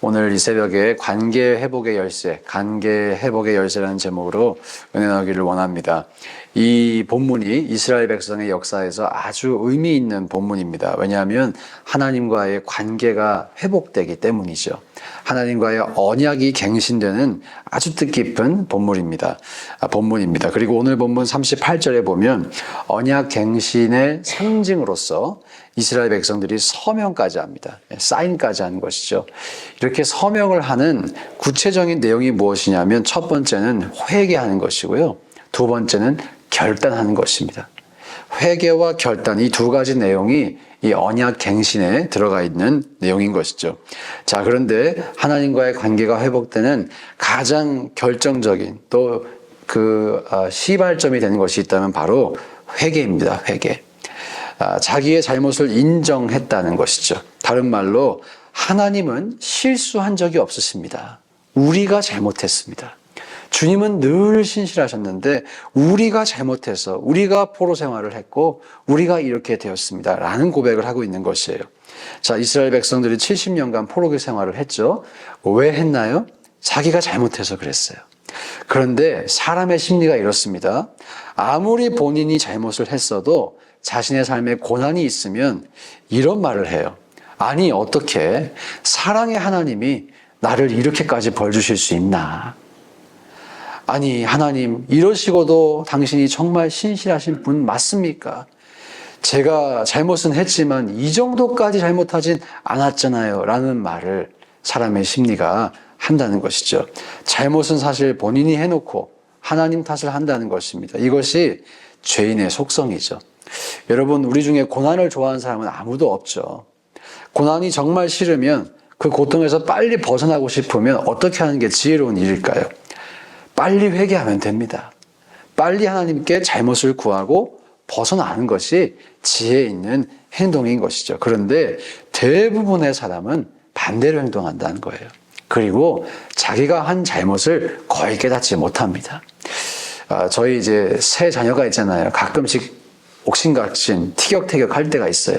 오늘 이 새벽에 관계 회복의 열쇠, 관계 회복의 열쇠라는 제목으로 은혜 나기를 원합니다. 이 본문이 이스라엘 백성의 역사에서 아주 의미 있는 본문입니다. 왜냐하면 하나님과의 관계가 회복되기 때문이죠. 하나님과의 언약이 갱신되는 아주 뜻깊은 본문입니다. 아, 본문입니다. 그리고 오늘 본문 38절에 보면 언약 갱신의 상징으로서 이스라엘 백성들이 서명까지 합니다. 예, 사인까지 하는 것이죠. 이렇게 서명을 하는 구체적인 내용이 무엇이냐면 첫 번째는 회개하는 것이고요. 두 번째는 결단하는 것입니다. 회개와 결단 이 두 가지 내용이 이 언약 갱신에 들어가 있는 내용인 것이죠. 자, 그런데 하나님과의 관계가 회복되는 가장 결정적인 또 그 시발점이 되는 것이 있다면 바로 회개입니다. 회개. 아, 자기의 잘못을 인정했다는 것이죠. 다른 말로 하나님은 실수한 적이 없으십니다. 우리가 잘못했습니다. 주님은 늘 신실하셨는데 우리가 잘못해서 우리가 포로 생활을 했고 우리가 이렇게 되었습니다. 라는 고백을 하고 있는 것이에요. 자, 이스라엘 백성들이 70년간 포로기 생활을 했죠. 왜 했나요? 자기가 잘못해서 그랬어요. 그런데 사람의 심리가 이렇습니다. 아무리 본인이 잘못을 했어도 자신의 삶에 고난이 있으면 이런 말을 해요. 아니, 어떻게 사랑의 하나님이 나를 이렇게까지 벌 주실 수 있나? 아니, 하나님, 이러시고도 당신이 정말 신실하신 분 맞습니까? 제가 잘못은 했지만 이 정도까지 잘못하진 않았잖아요. 라는 말을 사람의 심리가 한다는 것이죠. 잘못은 사실 본인이 해놓고 하나님 탓을 한다는 것입니다. 이것이 죄인의 속성이죠. 여러분, 우리 중에 고난을 좋아하는 사람은 아무도 없죠. 고난이 정말 싫으면 그 고통에서 빨리 벗어나고 싶으면 어떻게 하는 게 지혜로운 일일까요? 빨리 회개하면 됩니다. 빨리 하나님께 잘못을 구하고 벗어나는 것이 지혜 있는 행동인 것이죠. 그런데 대부분의 사람은 반대로 행동한다는 거예요. 그리고 자기가 한 잘못을 거의 깨닫지 못합니다. 아, 저희 이제 새 자녀가 있잖아요. 가끔씩 옥신각신, 티격태격 할 때가 있어요.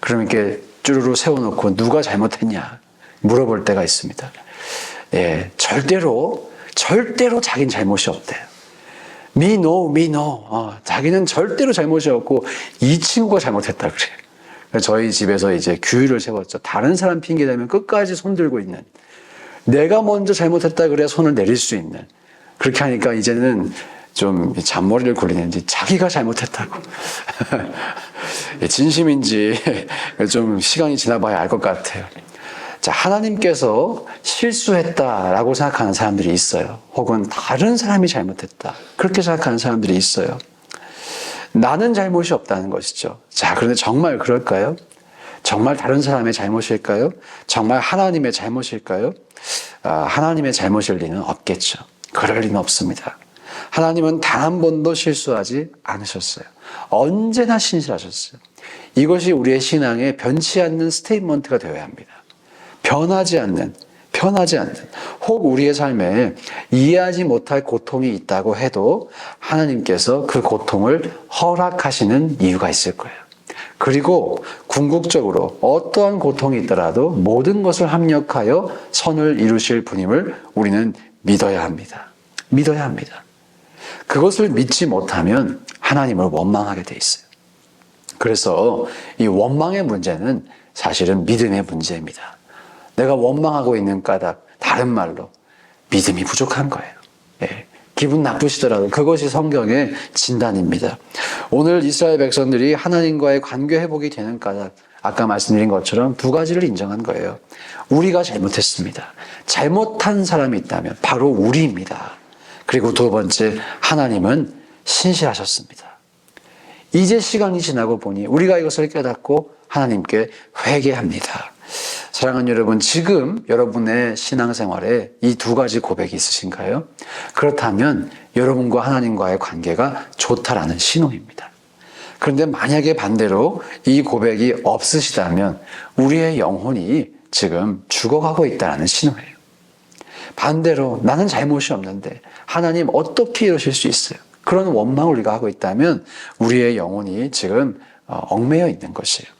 그러면 이렇게 쭈루루 세워놓고 누가 잘못했냐 물어볼 때가 있습니다. 예, 절대로, 절대로 자기는 잘못이 없대요. me no. 어, 자기는 절대로 잘못이 없고 이 친구가 잘못했다 그래요. 저희 집에서 이제 규율을 세웠죠. 다른 사람 핑계 대면 끝까지 손 들고 있는. 내가 먼저 잘못했다 그래야 손을 내릴 수 있는. 그렇게 하니까 이제는 좀 잔머리를 굴리는지 자기가 잘못했다고. 진심인지 좀 시간이 지나봐야 알 것 같아요. 자, 하나님께서 실수했다라고 생각하는 사람들이 있어요. 혹은 다른 사람이 잘못했다. 그렇게 생각하는 사람들이 있어요. 나는 잘못이 없다는 것이죠. 자, 그런데 정말 그럴까요? 정말 다른 사람의 잘못일까요? 정말 하나님의 잘못일까요? 아, 하나님의 잘못일 리는 없겠죠. 그럴 리는 없습니다. 하나님은 단 한 번도 실수하지 않으셨어요. 언제나 신실하셨어요. 이것이 우리의 신앙에 변치 않는 스테이트먼트가 되어야 합니다. 변하지 않는, 변하지 않는, 혹 우리의 삶에 이해하지 못할 고통이 있다고 해도 하나님께서 그 고통을 허락하시는 이유가 있을 거예요. 그리고 궁극적으로 어떠한 고통이 있더라도 모든 것을 합력하여 선을 이루실 분임을 우리는 믿어야 합니다. 믿어야 합니다. 그것을 믿지 못하면 하나님을 원망하게 돼 있어요. 그래서 이 원망의 문제는 사실은 믿음의 문제입니다. 내가 원망하고 있는 까닭, 다른 말로 믿음이 부족한 거예요. 예. 기분 나쁘시더라도 그것이 성경의 진단입니다. 오늘 이스라엘 백성들이 하나님과의 관계 회복이 되는 까닭, 아까 말씀드린 것처럼 두 가지를 인정한 거예요. 우리가 잘못했습니다. 잘못한 사람이 있다면 바로 우리입니다. 그리고 두 번째, 하나님은 신실하셨습니다. 이제 시간이 지나고 보니 우리가 이것을 깨닫고 하나님께 회개합니다. 사랑하는 여러분, 지금 여러분의 신앙생활에 이 두 가지 고백이 있으신가요? 그렇다면 여러분과 하나님과의 관계가 좋다라는 신호입니다. 그런데 만약에 반대로 이 고백이 없으시다면 우리의 영혼이 지금 죽어가고 있다는 신호예요. 반대로 나는 잘못이 없는데 하나님 어떻게 이러실 수 있어요? 그런 원망을 우리가 하고 있다면 우리의 영혼이 지금 어, 얽매여 있는 것이에요.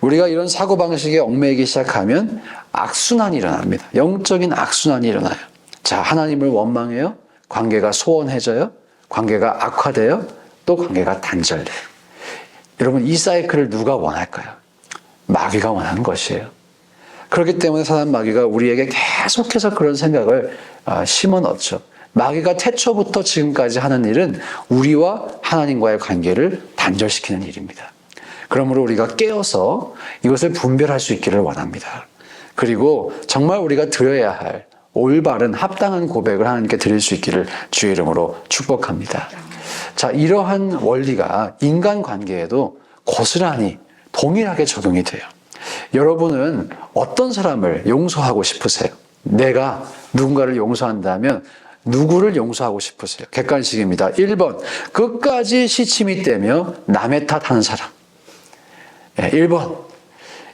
우리가 이런 사고방식에 얽매이기 시작하면 악순환이 일어납니다. 영적인 악순환이 일어나요. 자, 하나님을 원망해요. 관계가 소원해져요. 관계가 악화돼요. 또 관계가 단절돼요. 여러분, 이 사이클을 누가 원할까요? 마귀가 원하는 것이에요. 그렇기 때문에 사단 마귀가 우리에게 계속해서 그런 생각을 아, 심어 넣죠. 마귀가 태초부터 지금까지 하는 일은 우리와 하나님과의 관계를 단절시키는 일입니다. 그러므로 우리가 깨어서 이것을 분별할 수 있기를 원합니다. 그리고 정말 우리가 드려야 할 올바른 합당한 고백을 하나님께 드릴 수 있기를 주의 이름으로 축복합니다. 자, 이러한 원리가 인간 관계에도 고스란히 동일하게 적용이 돼요. 여러분은 어떤 사람을 용서하고 싶으세요? 내가 누군가를 용서한다면 누구를 용서하고 싶으세요? 객관식입니다. 1번, 끝까지 시침이 떼며 남의 탓하는 사람. 예, 1번.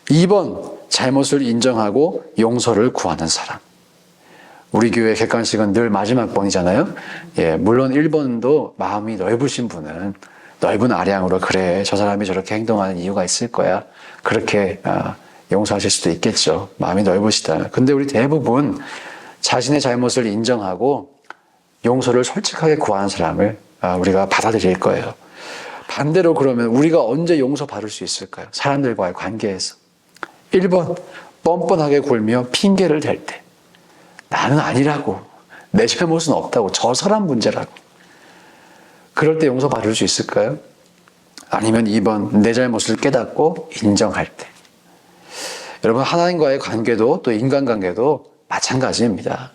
2번, 잘못을 인정하고 용서를 구하는 사람. 우리 교회 객관식은 늘 마지막 번이잖아요. 예, 물론 1번도 마음이 넓으신 분은 넓은 아량으로 그래 저 사람이 저렇게 행동하는 이유가 있을 거야. 그렇게 아, 용서하실 수도 있겠죠. 마음이 넓으시다. 근데 우리 대부분 자신의 잘못을 인정하고 용서를 솔직하게 구하는 사람을 아, 우리가 받아들일 거예요. 반대로 그러면 우리가 언제 용서 받을 수 있을까요? 사람들과의 관계에서. 1번, 뻔뻔하게 굴며 핑계를 댈 때. 나는 아니라고. 내 잘못은 없다고. 저 사람 문제라고. 그럴 때 용서 받을 수 있을까요? 아니면 2번, 내 잘못을 깨닫고 인정할 때. 여러분, 하나님과의 관계도 또 인간관계도 마찬가지입니다.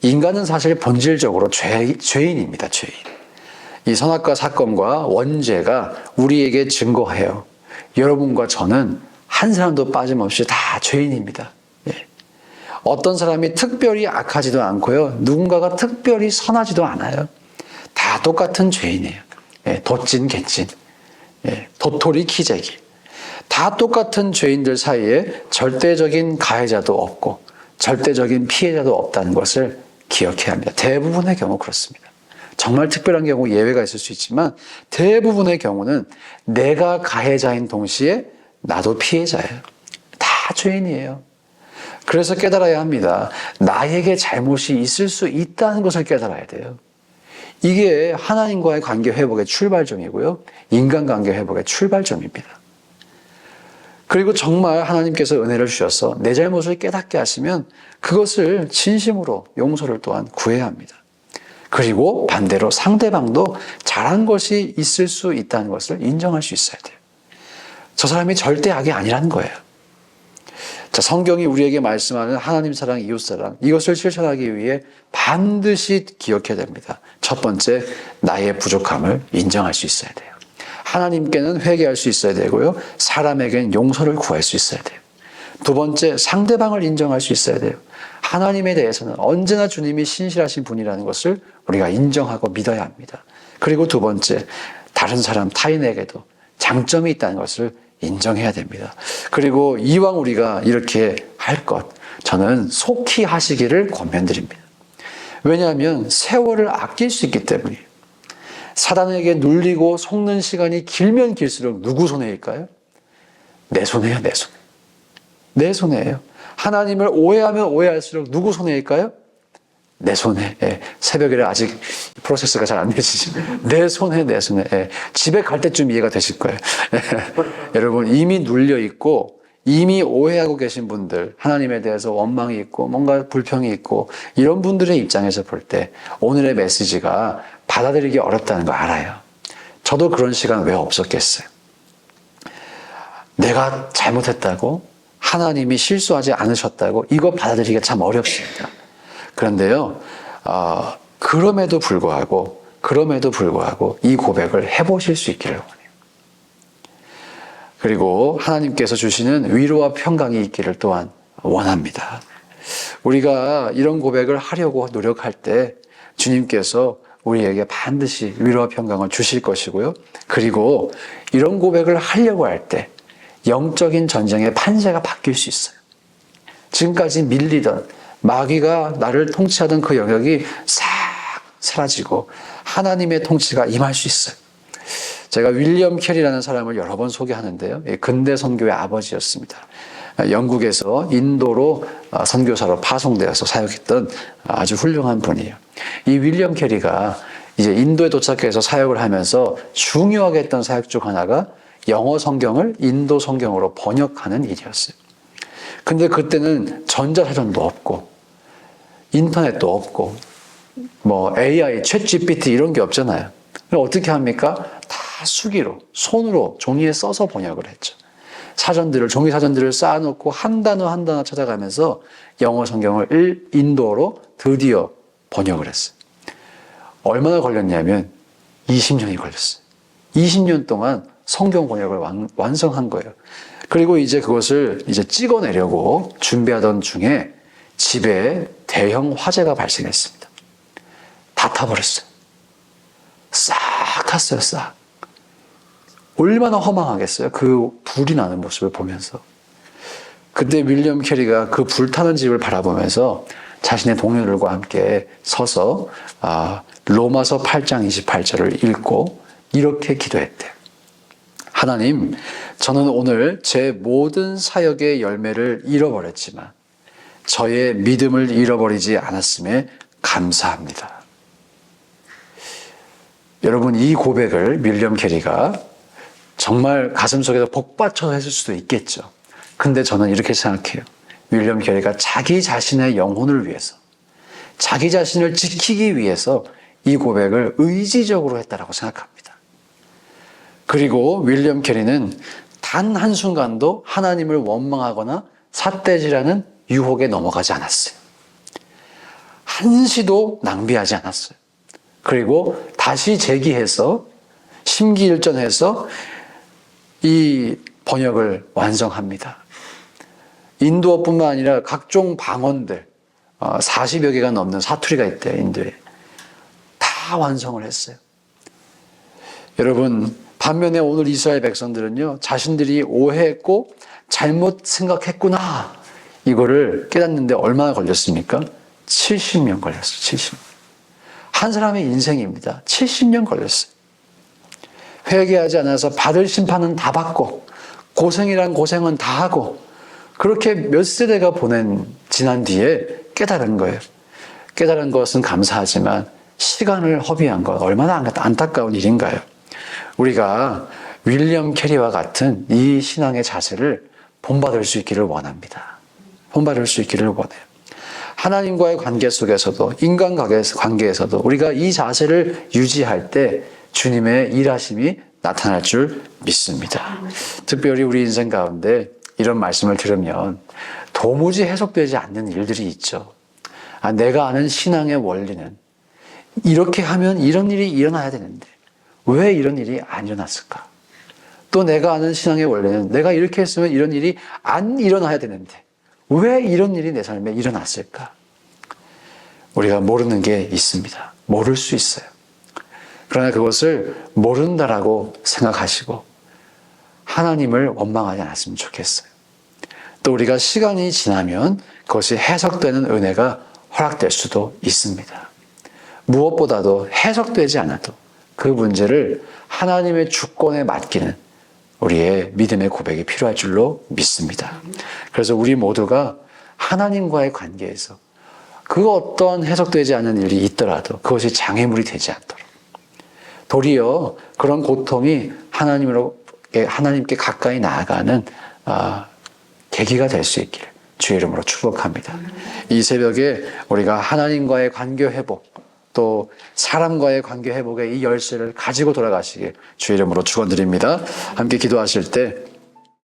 인간은 사실 본질적으로 죄, 죄인입니다, 죄인. 이 선악과 사건과 원죄가 우리에게 증거해요. 여러분과 저는 한 사람도 빠짐없이 다 죄인입니다. 예. 어떤 사람이 특별히 악하지도 않고요. 누군가가 특별히 선하지도 않아요. 다 똑같은 죄인이에요. 예, 도찐 개찐, 예, 도토리 키재기. 다 똑같은 죄인들 사이에 절대적인 가해자도 없고 절대적인 피해자도 없다는 것을 기억해야 합니다. 대부분의 경우 그렇습니다. 정말 특별한 경우 예외가 있을 수 있지만 대부분의 경우는 내가 가해자인 동시에 나도 피해자예요. 다 죄인이에요. 그래서 깨달아야 합니다. 나에게 잘못이 있을 수 있다는 것을 깨달아야 돼요. 이게 하나님과의 관계 회복의 출발점이고요. 인간관계 회복의 출발점입니다. 그리고 정말 하나님께서 은혜를 주셔서 내 잘못을 깨닫게 하시면 그것을 진심으로 용서를 또한 구해야 합니다. 그리고 반대로 상대방도 잘한 것이 있을 수 있다는 것을 인정할 수 있어야 돼요. 저 사람이 절대 악이 아니라는 거예요. 자, 성경이 우리에게 말씀하는 하나님 사랑, 이웃 사랑, 이것을 실천하기 위해 반드시 기억해야 됩니다. 첫 번째, 나의 부족함을 인정할 수 있어야 돼요. 하나님께는 회개할 수 있어야 되고요. 사람에게는 용서를 구할 수 있어야 돼요. 두 번째, 상대방을 인정할 수 있어야 돼요. 하나님에 대해서는 언제나 주님이 신실하신 분이라는 것을 우리가 인정하고 믿어야 합니다. 그리고 두 번째, 다른 사람, 타인에게도 장점이 있다는 것을 인정해야 됩니다. 그리고 이왕 우리가 이렇게 할 것, 저는 속히 하시기를 권면드립니다. 왜냐하면 세월을 아낄 수 있기 때문이에요. 사단에게 눌리고 속는 시간이 길면 길수록 누구 손해일까요? 내 손해요, 내 손해. 내 손해예요. 하나님을 오해하면 오해할수록 누구 손해일까요? 내 손해. 예. 새벽에 아직 프로세스가 잘 안 되시지. 내 손해, 내 손해. 예. 집에 갈 때쯤 이해가 되실 거예요. 예. 여러분, 이미 눌려 있고, 이미 오해하고 계신 분들, 하나님에 대해서 원망이 있고, 뭔가 불평이 있고, 이런 분들의 입장에서 볼 때, 오늘의 메시지가 받아들이기 어렵다는 거 알아요. 저도 그런 시간 왜 없었겠어요? 내가 잘못했다고, 하나님이 실수하지 않으셨다고, 이거 받아들이기가 참 어렵습니다. 그런데요, 어, 그럼에도 불구하고, 그럼에도 불구하고 이 고백을 해보실 수 있기를 원해요. 그리고 하나님께서 주시는 위로와 평강이 있기를 또한 원합니다. 우리가 이런 고백을 하려고 노력할 때 주님께서 우리에게 반드시 위로와 평강을 주실 것이고요. 그리고 이런 고백을 하려고 할 때 영적인 전쟁의 판세가 바뀔 수 있어요. 지금까지 밀리던 마귀가 나를 통치하던 그 영역이 싹 사라지고 하나님의 통치가 임할 수 있어요. 제가 윌리엄 캐리라는 사람을 여러 번 소개하는데요. 예, 근대 선교의 아버지였습니다. 아, 영국에서 인도로 아, 선교사로 파송되어서 사역했던 아주 훌륭한 분이에요. 이 윌리엄 캐리가 이제 인도에 도착해서 사역을 하면서 중요하게 했던 사역 중 하나가 영어 성경을 인도 성경으로 번역하는 일이었어요. 근데 그때는 전자사전도 없고 인터넷도 없고 뭐 AI, 챗 GPT 이런 게 없잖아요. 어떻게 합니까? 다 수기로 손으로 종이에 써서 번역을 했죠. 사전들을 종이 사전들을 쌓아놓고 한 단어 한 단어 찾아가면서 영어 성경을 일- 인도어로 드디어 번역을 했어요. 얼마나 걸렸냐면 20년이 걸렸어요. 20년 동안 성경 번역을 완, 완성한 거예요. 그리고 이제 그것을 이제 찍어내려고 준비하던 중에 집에 대형 화재가 발생했습니다. 다 타버렸어요. 싹 탔어요, 싹. 얼마나 허망하겠어요. 그 불이 나는 모습을 보면서. 그때 윌리엄 캐리가 그 불타는 집을 바라보면서 자신의 동료들과 함께 서서 아, 로마서 8장 28절을 읽고 이렇게 기도했대요. 하나님, 저는 오늘 제 모든 사역의 열매를 잃어버렸지만 저의 믿음을 잃어버리지 않았음에 감사합니다. 여러분, 이 고백을 윌리엄 캐리가 정말 가슴 속에서 복받쳐서 했을 수도 있겠죠. 근데 저는 이렇게 생각해요. 윌리엄 캐리가 자기 자신의 영혼을 위해서, 자기 자신을 지키기 위해서 이 고백을 의지적으로 했다라고 생각합니다. 그리고 윌리엄 캐리는 단 한순간도 하나님을 원망하거나 삿대질하는 유혹에 넘어가지 않았어요. 한시도 낭비하지 않았어요. 그리고 다시 재기해서 심기일전해서 이 번역을 완성합니다. 인도어뿐만 아니라 각종 방언들, 40여 개가 넘는 사투리가 있대요, 인도에. 다 완성을 했어요. 여러분, 반면에 오늘 이스라엘 백성들은요, 자신들이 오해했고 잘못 생각했구나. 이거를 깨닫는데 얼마나 걸렸습니까? 70년 걸렸어요, 70년. 한 사람의 인생입니다. 70년 걸렸어요. 회개하지 않아서 받을 심판은 다 받고, 고생이란 고생은 다 하고, 그렇게 몇 세대가 보낸, 지난 뒤에 깨달은 거예요. 깨달은 것은 감사하지만, 시간을 허비한 것, 얼마나 안타까운 일인가요? 우리가 윌리엄 캐리와 같은 이 신앙의 자세를 본받을 수 있기를 원합니다. 본받을 수 있기를 원해요. 하나님과의 관계 속에서도 인간 관계에서도 우리가 이 자세를 유지할 때 주님의 일하심이 나타날 줄 믿습니다. 특별히 우리 인생 가운데 이런 말씀을 들으면 도무지 해석되지 않는 일들이 있죠. 아, 내가 아는 신앙의 원리는 이렇게 하면 이런 일이 일어나야 되는데 왜 이런 일이 안 일어났을까? 또 내가 아는 신앙의 원리는 내가 이렇게 했으면 이런 일이 안 일어나야 되는데 왜 이런 일이 내 삶에 일어났을까? 우리가 모르는 게 있습니다. 모를 수 있어요. 그러나 그것을 모른다라고 생각하시고 하나님을 원망하지 않았으면 좋겠어요. 또 우리가 시간이 지나면 그것이 해석되는 은혜가 허락될 수도 있습니다. 무엇보다도 해석되지 않아도 그 문제를 하나님의 주권에 맡기는 우리의 믿음의 고백이 필요할 줄로 믿습니다. 그래서 우리 모두가 하나님과의 관계에서 그 어떤 해석되지 않는 일이 있더라도 그것이 장애물이 되지 않도록 도리어 그런 고통이 하나님으로 하나님께 가까이 나아가는 아, 계기가 될 수 있기를 주의 이름으로 축복합니다. 이 새벽에 우리가 하나님과의 관계 회복 또 사람과의 관계 회복의 이 열쇠를 가지고 돌아가시길 주의 이름으로 축원드립니다. 함께 기도하실 때